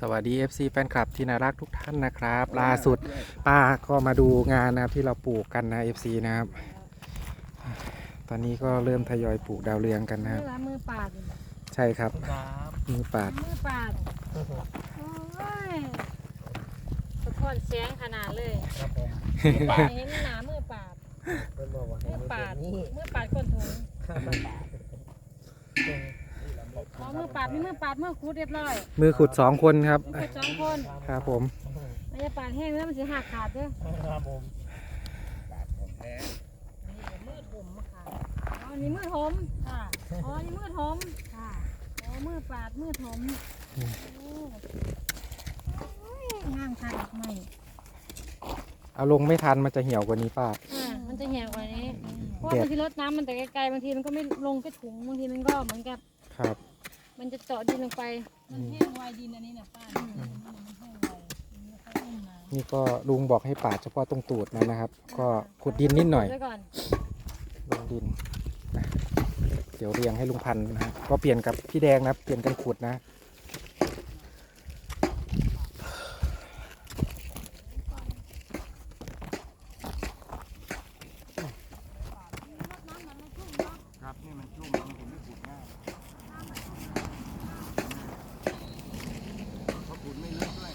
สวัสดี FC แฟนคลับที่น่ารักทุกท่านนะครับล่าสุดป้าก็มาดูงานนะครับที่เราปลูกกันนะ FC นะครับ ตอนนี้ก็เริ่มทยอยปลูกดาวเรืองกันนะครับ มือละมือปาด ใช่ครับครับมือปาดมือปาด โอ้ยสะท้อนแสงขนาดเลยครับผมเห็นหนามือปาด เพิ่นบอกว่าให้มือมือปาดเป็นนี่มือปาดคนถุงมือปาด อ๋อมือปาดมีมือปาดมือคูดเรียบร้อยมือขุดสองคนครับ มือคูดสองคนครับผม ไม่จะปาดแห้งแล้วมันจะหักขาดเด้อครับผมนี่มือถมค่ะอ๋อนี่มือถมค่ะอ๋อนี่มือถมค่ะอ๋อมือปาดมือถมโอ้โอ้ยงามค่ะดอกไม้เอาลงไม่ทันมันจะเหี่ยวกว่านี้ป้า อ่ามันจะแห้งกว่านี้เพราะว่าแดด บางทีรดน้ำมันแต่ไกลๆบางทีมันก็ไม่ลงไปถุงบางทีมันก็เหมือนกับ ครับ มันจะเจาะดินลงไป มันแห้งไวดินอันนี้นะป้ามันแห้งไวมันไม่ค่อยอุ้มน้นี่ก็ลุงบอกให้ปาดเฉพาะตรงตูดมันนะครับ ก็ขุดดินนิดหน่อย ไว้ก่อน ลงดินนะเดี๋ยวเรียงให้ลุงพันธุ์นะครับก็เปลี่ยนกับพี่แดงนะครับเปลี่ยนกันขุดนะ ครับนี่มันชุ่มมันถึงไม่ขุดง่ายเพราะขุดไม่ลึกด้วย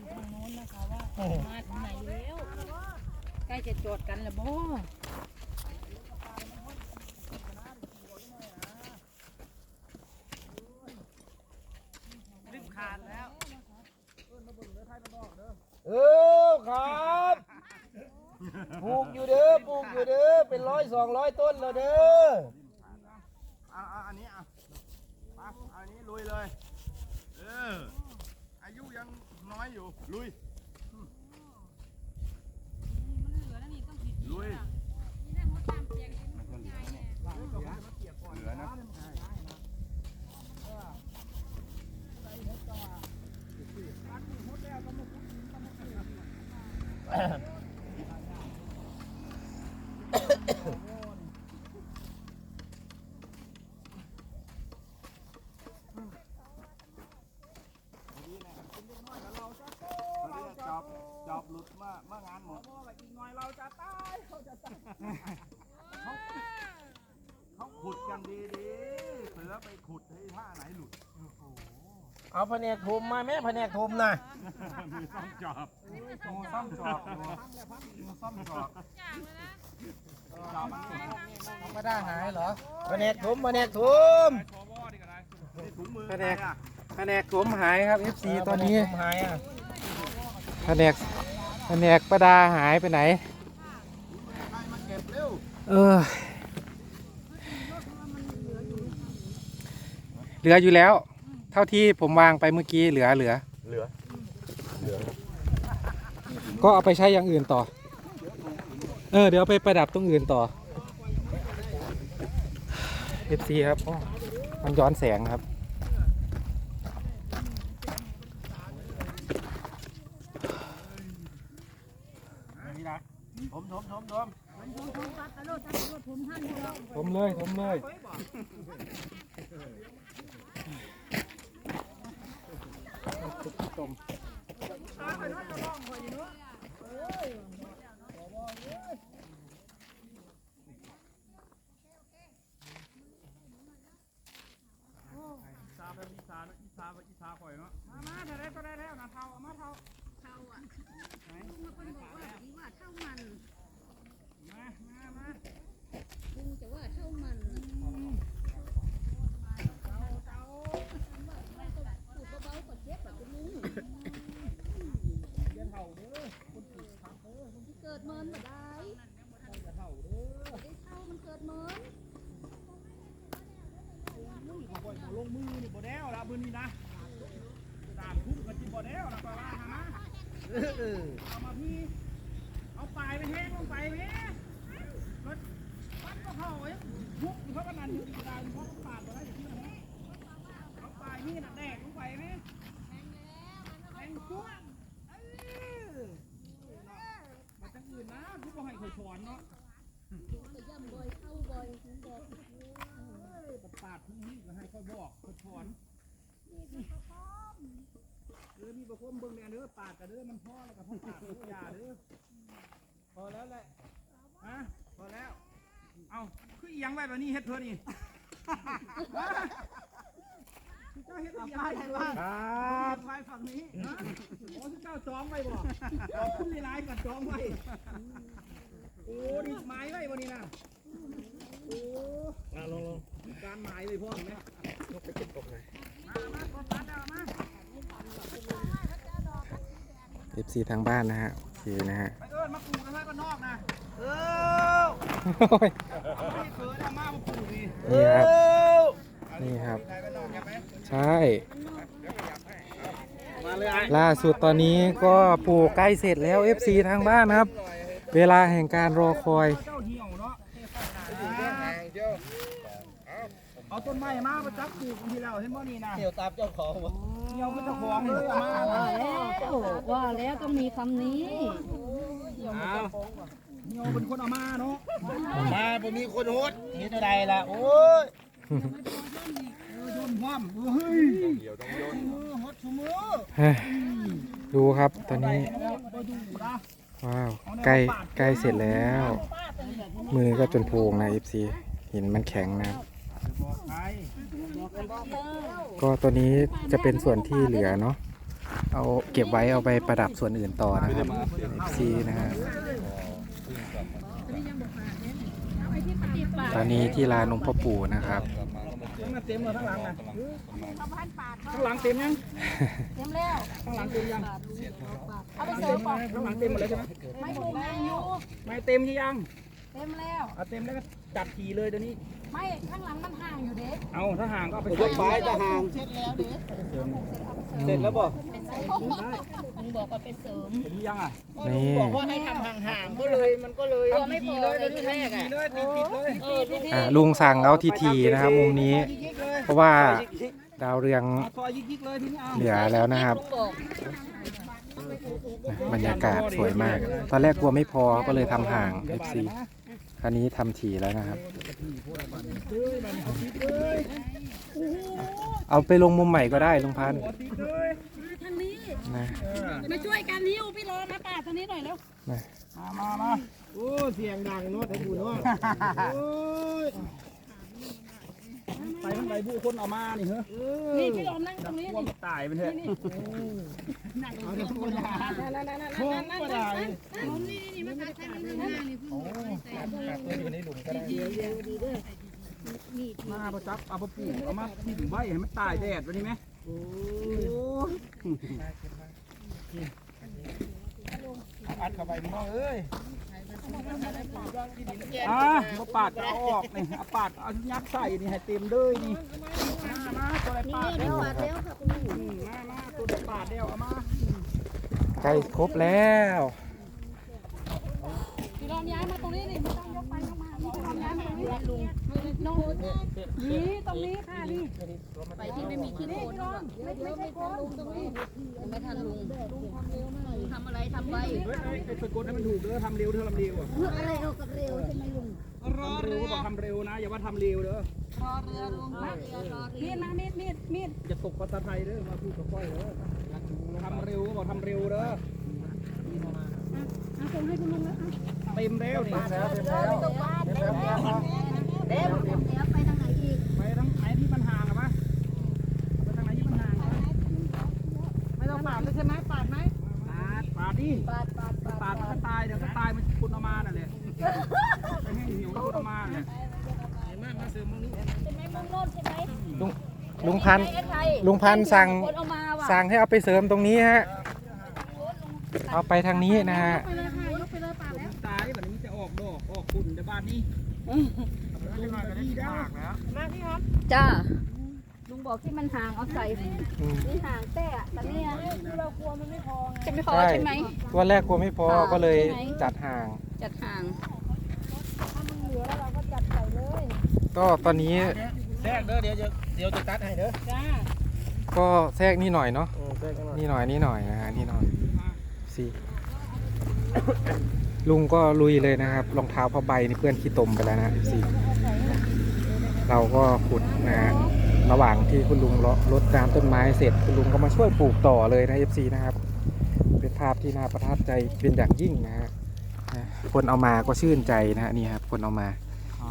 ำทางโน้นนะคะว่ามาถึงไหนแล้ว ใกล้ จะจอดกันแล้วบ่เออครับปลูกอยู่เด้อปลูกอยู่เด้อเป็นร้อยสองร้อยต้นแล้วเด้อเอาเอาอันนี้เอามาเอาอันนี้ลุยเลย เออ อายุยังน้อยอยู่ ลุย ลุย เหลือนะ จอบจอบหลุดเมื่อเมื่องานหมดอีกหน่อยเราจะตายเขาจะตายเขาขุด กันดีดีๆเสือไปขุดให้ท่าไหนหลุดเอาแผนกทุมมาแม่แผนกทุมนะมือซ่อมจอบมือซ่อมจอบมือซ่อมจอบจอบมันนี่ไม่ได้หายเหรอแผนกทุมแผนกทุมถุงมือแผนกแผนกผมหายครับ FC ตอนนี้แผกทุมหายอะแผนกแผนกประดาหายไปไหนใครมาเก็บเร็วเออ เหลืออยู่แล้ว เท่าที่ผมวางไปเมื่อกี้เหลือเหลือ เหลือก็เอาไปใช้อย่างอื่นต่อ เออ เดี๋ยวเอาไปประดับตรงอื่นต่อ FC ครับโอ้มันย้อนแสงครับนี่นะผมผมผมผมผมเลยผมเลย อยู่เนาะ เอามาพี่ เอาปลายไปแห้งลงไปแม่รถมันก็เข้าไอ้ยุบเพราะว่ามันอยู่ที่ใดเพราะปาดบ่ได้อยู่ที่ไหนเอาปลายนี่น่ะแดกลงไปแม่แดงจ้วงเออมาจังอื่นนะที่บ่ให้เคยสอนเนาะปาดที่นี่ก็ให้เขาบอกเขาถอน เออมีประคมเบิ่งแน่เด้อปาดกันเด้อมันพอแล้วกับพ่อปาดเด้อยาเด้อพอแล้วแหละฮะพอแล้ว เอาคืออีหยังไว้แบบนี้เฮ็ดเพื่อนี่ฮะคือเจ้าเฮ็ดอีหยังไว้บ้างครับไว้ฝั่งนี้ฮะโอ้คือเจ้าจองไว้บ่เอาคุณหลายๆกับจองไว้โอ้ดิไม้ไว้บ่นี่นะโอ้การหมายเลยพ่อเห็นไหมยกไปเก็บตกเลยมามาขอตัดเอามา เอฟซีทางบ้านนะฮะโอเคนะฮะไปเอิญมาปลูกกันไว้บ้านนอกนะเออโอ้ยไม่เคยเอามามาปลูกนี่นี่ครับ นี่ครับไปบ้านนอกยังไหมใช่มาเลยไอ้ล่าสุดตอนนี้ก็ปลูกใกล้เสร็จแล้ว FC ทางบ้านครับ เวลาแห่งการรอคอย เจ้าเหี่ยวเนาะเอาต้นไม้มาประจับปลูกทีแล้วเห็นบ่นี่นะเที่ยวตามเจ้าของวะเหี่ยวเป็นเจ้าของเลยเอามาว่าแล้วว่าแล้วต้องมีคำนี้เอาเหี่ยวเป็นคนเอามาเนาะมาผมมีคนโฮดเห็นอะไรล่ะโอ้ยเออโยนความเฮ้ยเออฮอตสมือเฮ้ยดูครับตอนนี้ไปดูนะว้าวใกล้ใกล้เสร็จแล้ว มือก็จนโพงนะ FC เห็นมันแข็งนะครับบอ กใครก็ตัวนี้จะเป็นส่วนที่เหลือเนาะเอาเก็บไว้เอาไปประดับส่วนอื่นต่อนะครับ FC นะฮะตอนนี้ที่ลานหลวงพ่อปู่นะครับข้างหน้าเต็มเลยข้างหลังนะข้างหลังเต็มยังเต็มแล้วข้างหลังเต็มยังเอาไปเสริมก่อนข้างหลังเต็มหมดเลยใช่ไหมไม่ปลูกนางอยู่ไม่เต็มยังเต็มแล้วเอาเต็มแล้วก็จัดทีเลยเดี๋ยวนี้ ไม่ข้างหลังมันห่างอยู่เด็กเอาถ้าห่างก็เอาไปยกไปจะห่างเสร็จแล้วเด็กเสร็จแล้วบ่มึงบอกว่าเป็นเสริมเห็นยังอะนี่บอกว่าให้ทำห่างๆก็เลยมันก็เลยไม่พอเลยที่แรกทีอะเลยติดติดเลยเออที่ที่อะลุงสั่งเอาทีๆนะครับมุมนี้ยิกๆเลยเพราะว่าดาวเรืองเอาซอยยิกๆเลยทีนี้เอาเหลือแล้วนะครับลุงบอกบรรยากาศสวยมาก ตอนแรกกลัวไม่พอก็เลยทำห่าง FC คราวนี้ทำถี่แล้วนะครับ เอาไปลงมุมใหม่ก็ได้ลุงพันธุ์ติดเลยทางนี้ นะมาช่วยกันหิ้วพี่โรมาป่าทางนี้หน่อยแล้วนะมามามาโอ้ เสียงดังเนาะไอ้บุญเนาะโอ้ย ไปทั้งใบผู้คนเอามานี่เหรอนี่พี่โรนั่งตรงนี้พวกนี่ตายเป็นเถอะเอาแต่พูดนะพวกก็ได้นี่มาทางนี้นี่นี่มาประจับเอาไปปลูกเอามาที่ถึงใบให้มันตายแดดวันนี้ไหมโอ้อัดเข้าไปมึงเอ้ย อะมาปาดเอาออกนี่เอาปาดเอายัดใส่นี่ให้เต็มเลยนี่มามาตัวอะไรปาดเดียวมามาตัวอะไรปาดเดียวเอามาใกล้ครบแล้วพี่รอมย้ายมาตรงนี้นี่ งน้องนี่ตรงนี้ค่ะนี่ไปที่ไม่มีขี้โคนไม่ไม่ใช่คนตรงนี้ไม่ทันลุงทำอะไรทำไปเฮ้ยไอ้ไปกดให้มันถูกเด้อทำเร็วเธอทำเร็วอะอะไรเอากับเร็วใช่ไหมลุงทำเร็วบอกทำเร็วนะอย่าว่าทำเร็วเด้อรอเรือลุงมามีดมามีดมีดมีดจะตกภาษาไทยเด้อมาพูดกับก้อยเด้อทำเร็วบอกทำเร็วเด้อเอาส่งให้คุณลุงแล้วเต็มแล้วนี่แล้วเต็มแล้วเต็มแล้ว เต็มเดี๋ยวไปทางไหนอีกไปทั้งไหนที่มันห่างอะปะไปทางไหนที่มันห่างอะไม่ต้องปาดเลยใช่ไหมปาดไหมปาดปาดดิปาดปาดปาดปาดมันก็ตายเดี๋ยวก็ตายมันคุณเอามาน่ะเลยไปให้หิวคุณเอามาเนี่ยลุงลุงพันธุ์ไอ้ไทยลุงพันธุ์สั่งคนเอามาว่ะสั่งให้เอาไปเสริมตรงนี้ฮะเอาไปทางนี้นะฮะไปเลยค่ะยกไปเลยปาดแล้วตายแบบนี้จะออกดอกออกคุณในบ้านนี้มาพี่ครับ จ้า ลุงบอกที่มันห่างเอาใส่นี่ห่างแต่อะแต่เนี่ยคือเรากลัวมันไม่พอไงจะไม่พอใช่ไหม วันแรกกลัวไม่พอก็เลยจัดห่าง จัดห่าง ถ้ามันเหลือแล้วเราก็จัดใส่เลย ก็ตอนนี้แทรกเด้อเดี๋ยวจะเดี๋ยวจะตัดให้เด้อจ้าก็แทรกนี่หน่อยเนาะนี่หน่อยนี่หน่อยนะฮะนี่หน่อยสิลุงก็ลุยเลยนะครับรองเท้าผ้าใบนี่เพื่อนขี้ตมไปแล้วนะสิ เราก็ขุดนะฮะระหว่างที่คุณลุงรดน้ำต้นไม้เสร็จคุณลุงก็มาช่วยปลูกต่อเลยนะ FC นะครับ เป็นภาพที่น่าประทับใจเป็นอย่างยิ่งนะฮะนะคนเอามาก็ชื่นใจนะฮะนี่ครับคนเอามา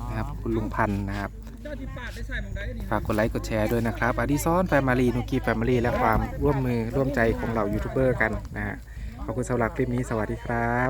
นะครับคุณลุงพันธ์นะครับเจ้าที่ปาดได้ใส่หมองได้นี่ฝากกดไลค์กดแชร์ด้วยนะครับอดิซอนแฟมิลีนุกี้แฟมิลีและความร่วมมือร่วมใจของเหล่ายูทูบเบอร์กันนะฮะขอบคุณสำหรับคลิปนี้สวัสดีครับ